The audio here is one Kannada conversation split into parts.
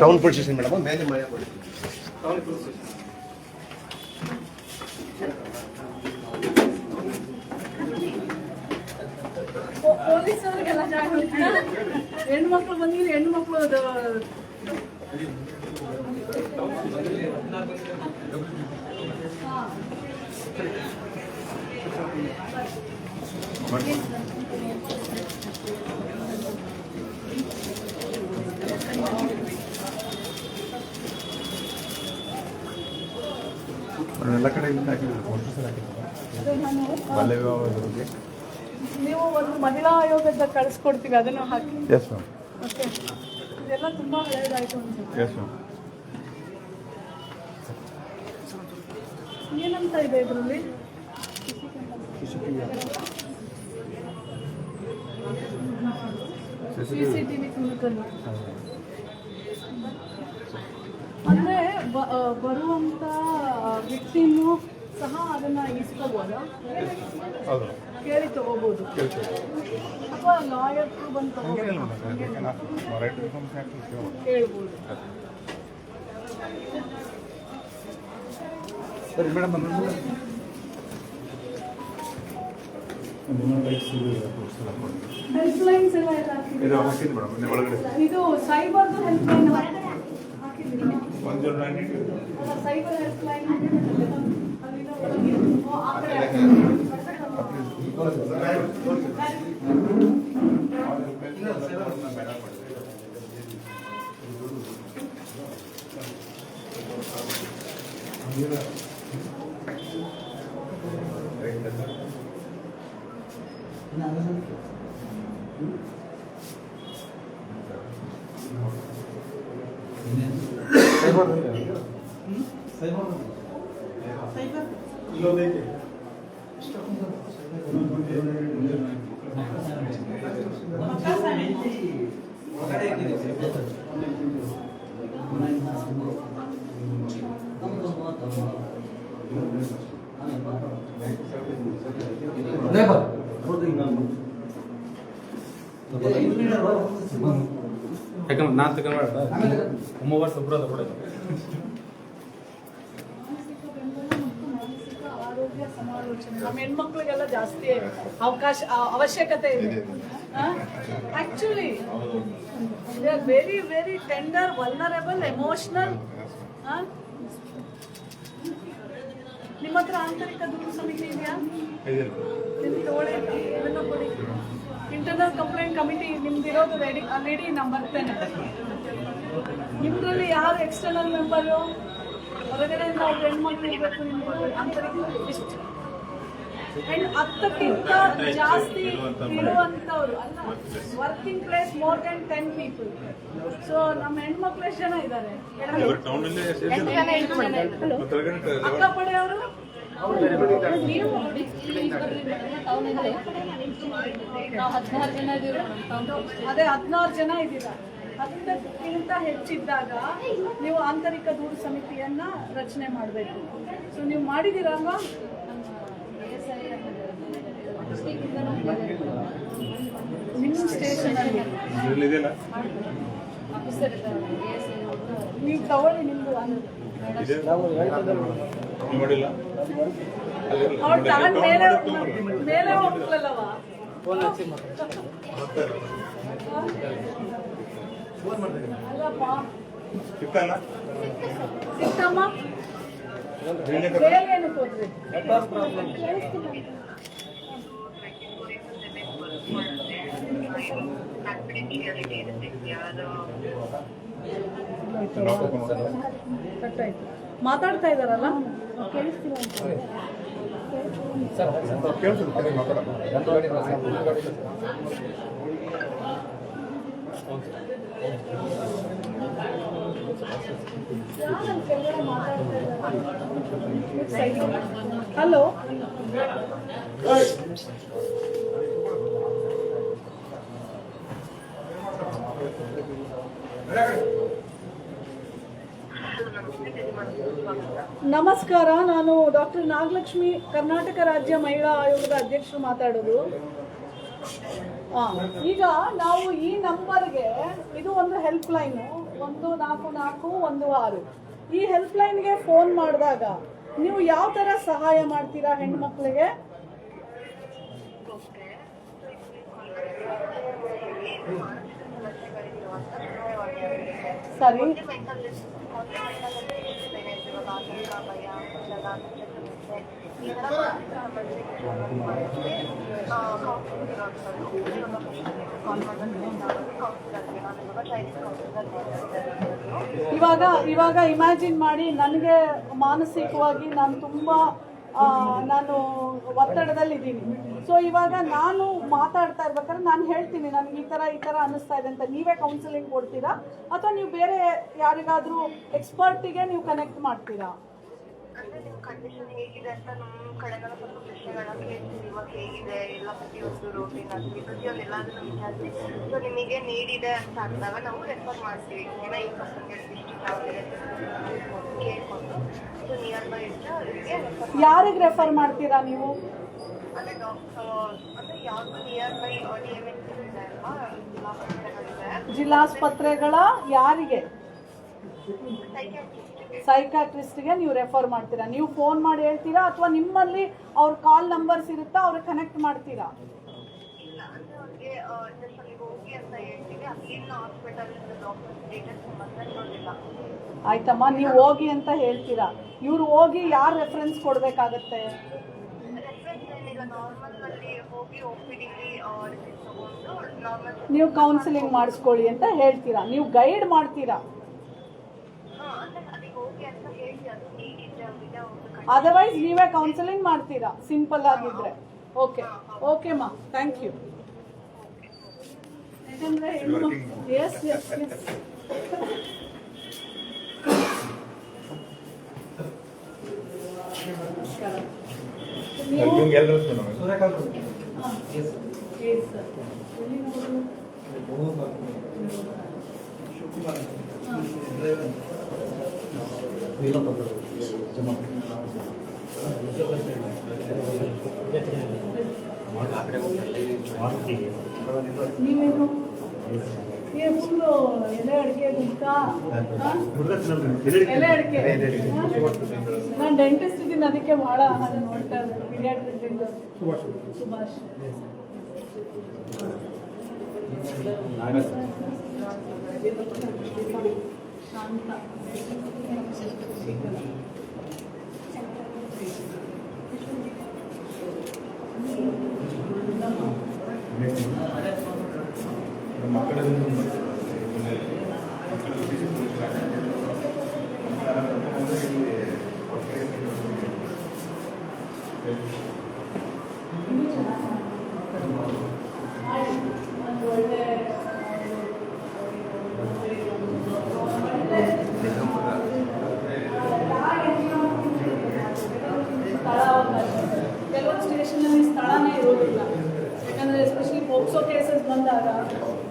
ಟೌನ್ ಪೊಲೀಸ್ ಸ್ಟೇಷನ್ ಮೇಡಮ್ ಮೇಲೆ ಮನೆ ಪೊ- ಪೊಲೀಸವ್ರಿಗೆಲ್ಲ ಜಾಗೃತಿ ಹೆಣ್ಮಕ್ಳು ಬಂದಿದ್ರೆ ಹೆಣ್ಮಕ್ಳು ಅದು. ಎಲ್ಲ ಕಡೆ ನಾನು ಬಾಲ್ಯ ವಿವಾಹದ ಬಗ್ಗೆ ನೀವು ಒಂದು ಮಹಿಳಾ ಆಯೋಗದ ಕಳಿಸ್ಕೊಡ್ತೀವಿ ಅದನ್ನು ಹಾಕಿ. ಎಸ್ ಮ್ಯಾಮ್ ಓಕೆ ಇದೆಲ್ಲ ತುಂಬಾ ಹಳೇದಾಯ್ತು ಅನ್ಸುತ್ತೆ ಎಸ್ ಮ್ಯಾಮ್ ಏನಂತ ಇದೆ ಇದರಲ್ಲಿ? ಸಿ ಸಿ ಟಿ ವಿ ತುಣುಕಲ್ಲಿ ಅಂದರೆ ಬರುವಂಥ ವ್ಯಕ್ತಿನೂ ಸಹ ಅದನ್ನ ಇಸ್ಕೋಬೋದ? ಹೌದು. ಕೇಳಿ ತಗೋಬಹುದು ಅಥವಾ ಲಾಯರ್ರು ಬಂದು ಕೇಳ್ಬೋದು. ಸರಿ ಮೇಡಮ್ ಎಲ್ಲ? ಇದು ಹಾಕಿದ್ದು ಮೇಡಮ್ ಮೊನ್ನೆ ಒಳಗಡೆ. ಇದು ಸೈಬರ್ದು ಹೆಲ್ಪ್ ಲೈನ್ ಹಾಕಿದ್ದೀರಾ? One zero nine cyber help line ಅಲ್ಲಿಂದ ಒಳಗೆ. ಓ, ಆ ಕಡೆ ¿Mm? Lo de ಯಾಕಂದ್ರೆ ನಾನು ತಗೊಂಡ್ಬೇಡ ಒಮ್ಮೊಬ್ಬರು ಸುಬ್ರದ ಕೂಡ ನಮ್ಮ ಹೆಣ್ಮಕ್ಳಿಗೆಲ್ಲ ಜಾಸ್ತಿ ಅವಕಾಶ ಅವಶ್ಯಕತೆ ಇದೆ. Actually they are very very tender vulnerable emotional ನಿಮ್ಮ ಹತ್ರ ಆಂತರಿಕ ದೂರು ಸಮಿತಿ ಇದೆಯಾ ಇದನ್ನ ಕೊಡಿ. ಇಂಟರ್ನಲ್ ಕಂಪ್ಲೇಂಟ್ ಕಮಿಟಿ ನಿಮ್ದು ಇರೋದು ರೆಡಿ ರೆಡಿ ನಾನು ಬರ್ತೇನೆ ನಿಮ್ದ್ರಲ್ಲಿ ಯಾರು ಎಕ್ಸ್ಟರ್ನಲ್ ಮೆಂಬರು ಹೊರಗಡೆಯಿಂದ ಅವ್ರ ಹೆಣ್ಮಕ್ಳು ಇರಬೇಕು ಆಂತರಿಕ ಇಷ್ಟು ಅಂಡ್ ಹತ್ತಕ್ಕಿಂತ ಜಾಸ್ತಿ ಇರುವಂತವ್ರು ಅಲ್ಲ working place more than ten people so ನಮ್ಮ ಹೆಣ್ಮಕ್ಳು ಎಷ್ಟು ಜನ ಇದ್ದಾರೆ ಅಕ್ಕ ಪಡೆಯವರು ನೀವು ಅದೇ ಹದಿನಾರು ಜನ ಇದ್ದೀರಾ? ಹತ್ತಕ್ಕಿಂತ ಹೆಚ್ಚಿದ್ದಾಗ ನೀವು ಆಂತರಿಕ ದೂರು ಸಮಿತಿಯನ್ನ ರಚನೆ ಮಾಡಬೇಕು. ಸೊ ನೀವು ಮಾಡಿದಿರಲ್ವ ನಿಮ್ಮ ಸ್ಟೇಷನಲ್ಲಿ. ಇದೆಯಲ್ಲ ಆಫೀಸರ್ ನೀವು ತಗೊಳ್ಳಿ ನಿಮ್ದು ಅವ್ರು ತಗೊಂಡ್ ಮೇಲೆ ಮೇಲೆ ಹೋಗ್ಲಲ್ಲವ? ಸಿಕ್ಕಲ್ಲ ಮಾತಾಡ್ತಾ ಇದಾರಲ್ಲ ಕೇಳಿಸ್ತಿಲ್ಲ ಕೇಳಿಸುತ್ತೆ ಮಾತಾಡೋಣ ಹಲೋ ನಮಸ್ಕಾರ ನಾನು ಡಾಕ್ಟರ್ ನಾಗಲಕ್ಷ್ಮಿ ಕರ್ನಾಟಕ ರಾಜ್ಯ ಮಹಿಳಾ ಆಯೋಗದ ಅಧ್ಯಕ್ಷರು ಮಾತಾಡೋದು ಆ, ಈಗ ನಾವು ಈ ನಂಬರ್ಗೆ ಇದು ಒಂದು ಹೆಲ್ಪ್ ಲೈನ್ ಒಂದು ನಾಲ್ಕು ನಾಲ್ಕು ಒಂದು ಆರು. ಈ ಹೆಲ್ಪ್ ಲೈನ್ಗೆ ಫೋನ್ ಮಾಡಿದಾಗ ನೀವು ಯಾವ ತರ ಸಹಾಯ ಮಾಡ್ತೀರಾ ಹೆಣ್ಮಕ್ಳಿಗೆ? ಸರಿ. ಇವಾಗ ಇವಾಗ ಇಮ್ಯಾಜಿನ್ ಮಾಡಿ ನನಗೆ ಮಾನಸಿಕವಾಗಿ ನಾನು ತುಂಬ ನಾನು ನಾನು ಒತ್ತಡದಲ್ಲಿದ್ದೀನಿ. ಸೊ ಇವಾಗ ನಾನು ಮಾತಾಡ್ತಾ ಇರ್ಬೇಕಾದ್ರೆ ನಾನು ಹೇಳ್ತೀನಿ, ನನಗೆ ಈ ಥರ ಈ ಥರ ಅನ್ನಿಸ್ತಾ ಇದೆ ಅಂತ. ನೀವೇ ಕೌನ್ಸಿಲಿಂಗ್ ಕೊಡ್ತೀರಾ? ಅಥವಾ ನೀವು ಬೇರೆ ಯಾರಿಗಾದರೂ ಎಕ್ಸ್ಪರ್ಟಿಗೆ ನೀವು ಕನೆಕ್ಟ್ ಮಾಡ್ತೀರಾ? ಅಂದ್ರೆ ನಿಮ್ ಕಂಡೀಷನ್ ಹೇಗಿದೆ ಅಂತ ನಮ್ ಕಡೆಯಿಂದ ಸ್ವಲ್ಪ ಪ್ರಶ್ನೆಗಳನ್ನ ಕೇಳ್ತೀವಿ. ಇವಾಗ ಹೇಗಿದೆ ಎಲ್ಲ ಪ್ರತಿಯೊಂದು ರೋಟಿನ್ ಆಗಲಿ ಪ್ರತಿಯೊಂದು ಎಲ್ಲದನ್ನು ವಿಚಾರಿಸಿ ಸೊ ನಿಮಗೆ ನೀಡಿದೆ ಅಂತ ಅಂದಾಗ ನಾವು ರೆಫರ್ ಮಾಡ್ತೀವಿ. ಏನೋ ಈ ಪರ್ಸೆಂಟೇಜ್ ಇಷ್ಟು ಆಗಿದೆ ಕೇಳ್ಕೊಂಡು. ಸೊ ನಿಯರ್ ಬೈ ರೆಫರ್ ಯಾರಿಗೆ ರೆಫರ್ ಮಾಡ್ತೀರಾ ನೀವು? ಅಂದ್ರೆ ಡಾಕ್ಟರ್ ಅಂದ್ರೆ ಯಾವ್ದು ನಿಯರ್ ಬೈ ಡಿ ಎಂ ಇದೆ ಅಲ್ವಾ? ಜಿಲ್ಲಾಸ್ಪತ್ರೆಗಳಿದೆ. ಜಿಲ್ಲಾಸ್ಪತ್ರೆಗಳ ಯಾರಿಗೆ? ಸೈಕ್ಯಾಟ್ರಿಸ್ಟ್ಗೆ ಸೈಕಾಟ್ರಿಸ್ಟ್ಗೆ ನೀವು ರೆಫರ್ ಮಾಡ್ತೀರಾ? ನೀವು ಫೋನ್ ಮಾಡಿ ಹೇಳ್ತೀರಾ? ಅಥವಾ ನಿಮ್ಮಲ್ಲಿ ಅವ್ರ ಕಾಲ್ ನಂಬರ್ಸ್ ಇರುತ್ತಾ? ಅವ್ರಿಗೆ ಕನೆಕ್ಟ್ ಮಾಡ್ತೀರಾ? ಆಯ್ತಮ್ಮ, ನೀವು ಹೋಗಿ ಅಂತ ಹೇಳ್ತೀರಾ? ಇವ್ರು ಹೋಗಿ ಯಾರು ರೆಫರೆನ್ಸ್ ಕೊಡಬೇಕಾಗತ್ತೆ? ನೀವು ಕೌನ್ಸಿಲಿಂಗ್ ಮಾಡಿಸ್ಕೊಳ್ಳಿ ಅಂತ ಹೇಳ್ತೀರಾ? ನೀವು ಗೈಡ್ ಮಾಡ್ತೀರಾ ಅಂದ್ರೆ ಅಲ್ಲಿಗೆ ಹೋಗಿ ಅಂತ ಹೇಳಿ ಅದು ಹೇಗಿದೆ ಅವ್ರಿಗೆ ಅವ್ರಿಗೆ ಅದರ್ವೈಸ್ ನೀವೇ ಕೌನ್ಸಿಲಿಂಗ್ ಮಾಡ್ತೀರಾ? ಸಿಂಪಲ್ ಆಗಿದ್ರೆ. ಓಕೆ ಓಕೆ ಮಾ. ಥ್ಯಾಂಕ್ ಯು ಯಾಕಂದ್ರೆ ಎಸ್ ಎಸ್ ಎಸ್ ನೀವೇನು? ಏ ಫುಲ್ಲು ಎಲೆ ಅಡಿಕೆ ಗುಂತ ಎಲೆ ಅಡಿಕೆ. ನಾನು ಡೆಂಟಿಸ್ಟ್ ಇದ್ದೀನಿ ಅದಕ್ಕೆ ಭಾಳ ನಾನು ನೋಡ್ತಾ ಇದ್ದೀನಿ. Pediatric dentist Subhash. ಶಾಂತ. ಒಂದು ಒಳ್ಳೆ ಸ್ಥಳ ಅವಕಾಶ ಕೆಲವೊಂದು ಸ್ಟೇಷನಲ್ಲಿ ಸ್ಥಳನೇ ಇರೋದಿಲ್ಲ ಯಾಕಂದರೆ ಎಸ್ಪೆಷಲಿ ಪೋಕ್ಸೋ ಕೇಸಸ್ ಬಂದಾಗ ಸ್ಥಳನೇ ಇರೋದಿಲ್ಲ ಆ, ಇದನ್ನೆಲ್ಲ ತಗೊಂಡು ಬರ್ತೀರಪ್ಪ? ಮೇಡಮ್ ಅಲ್ಲಿದೆ ಮೇಡಮ್ ಚೇಂಬರ್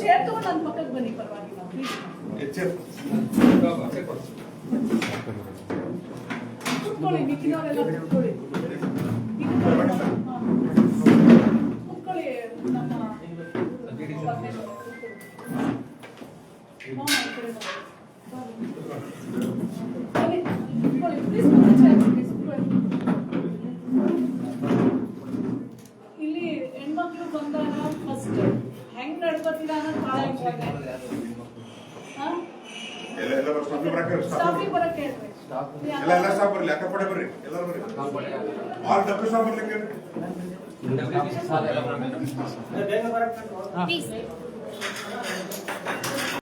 ಚೇರ್ ತಗೊಂಡು ನನ್ನ ಪಕ್ಕಕ್ಕೆ ಬನ್ನಿ ಪರವಾಗಿಲ್ಲ ಪ್ಲೀಸ್ ಕುತ್ಕೊಳ್ಳಿ ಮಿಕ್ಕಿನವರೆಲ್ಲ ಕುತ್ಕೊಳ್ಳಿ ಹೆಂಗ್ ನಡ್ಕೋತೀರಾ ಅನ್ನೋದು ಬಹಳ ಇಂಪಾರ್ಟೆಂಟ್ ಎಲ್ಲ ಎಲ್ಲ ಸ್ಟಾಫಿ ಬರಕ್ಕೆ ಸ್ಟಾಫಿಗೆ ಬರಕ್ಕೆ ಹೇಳ್ಬೇಕು ಎಲ್ಲ ಎಲ್ಲ ಸ್ಟಾಫ್ ಬರ್ಲಿ ಅಕ್ಕಪಡೆ ಬರ್ರಿ ಎಲ್ಲರೂ ಬರ್ರಿ ಆಲ್ ಡಾಕ್ಟರ್ ಸ್ಟಾಫ್ ಬರ್ಲಿಕ್ಕೆ ಪ್ಲೀಸ್